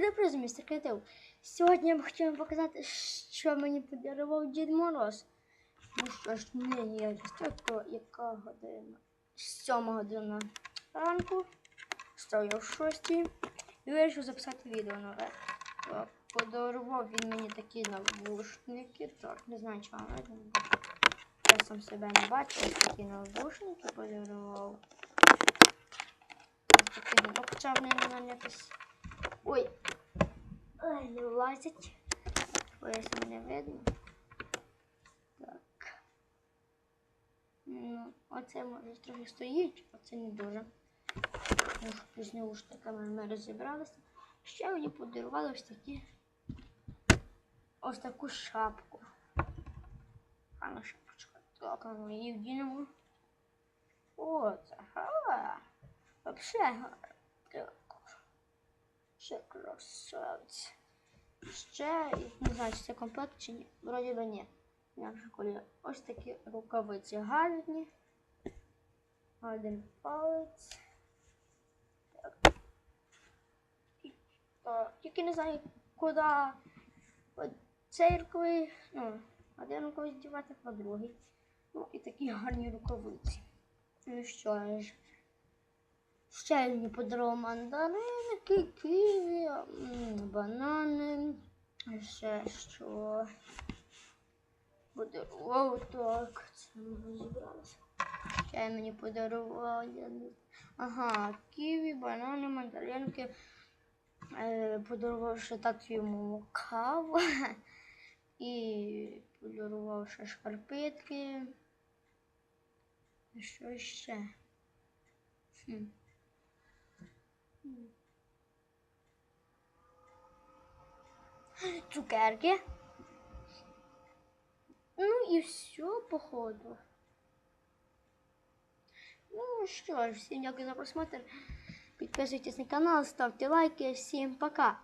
Привіт, привіт, містер Креатив. Сьогодні я б хотів вам показати, що мені подарував Дід Мороз. Ну що ж, нині я то яка година? Сьома година ранку. Стою в шостій. І вирішив записати відео нове. Е, Подарував він мені такі навушники. Так, не знаю, чого видно. Я сам себе не бачу. Ось такі навушники подарував. Ось такі, ну, хоча вони на якось Ой. Ой, не влазять. Ось мене видно. Так. Ну, оце може трохи стоїть, оце не дуже. Ну, що з наушниками ми розібралися. Ще мені подарували ось такі. Ось таку шапку. Гарна шапочка. Так, а ми її вдінемо. О, це ага. Вообще гарно. Ще красавець. Ще, не знаю, чи це комплект чи ні. Вроді би ні. Інакше колір. Ось такі рукавиці гарні. Один палець. Так. Тільки не знаю, куди цей рукавий, ну, один рукавий дівати, а другий. Ну і такі гарні рукавиці. Ну що ж. Ще мені подарував мандаринки, м, банани. Ще що. Подарував так. Це ми розібралися. Ще мені подарував. Ага, ківі, банани, мандаринки. Е, подарував ще так йому каву. І подарував ще шкарпетки. Що ще? Хм. Цукерки. Ну і все, походу. Ну що ж, всім дякую за просмотр. Підписуйтесь на канал, ставте лайки. Всім пока.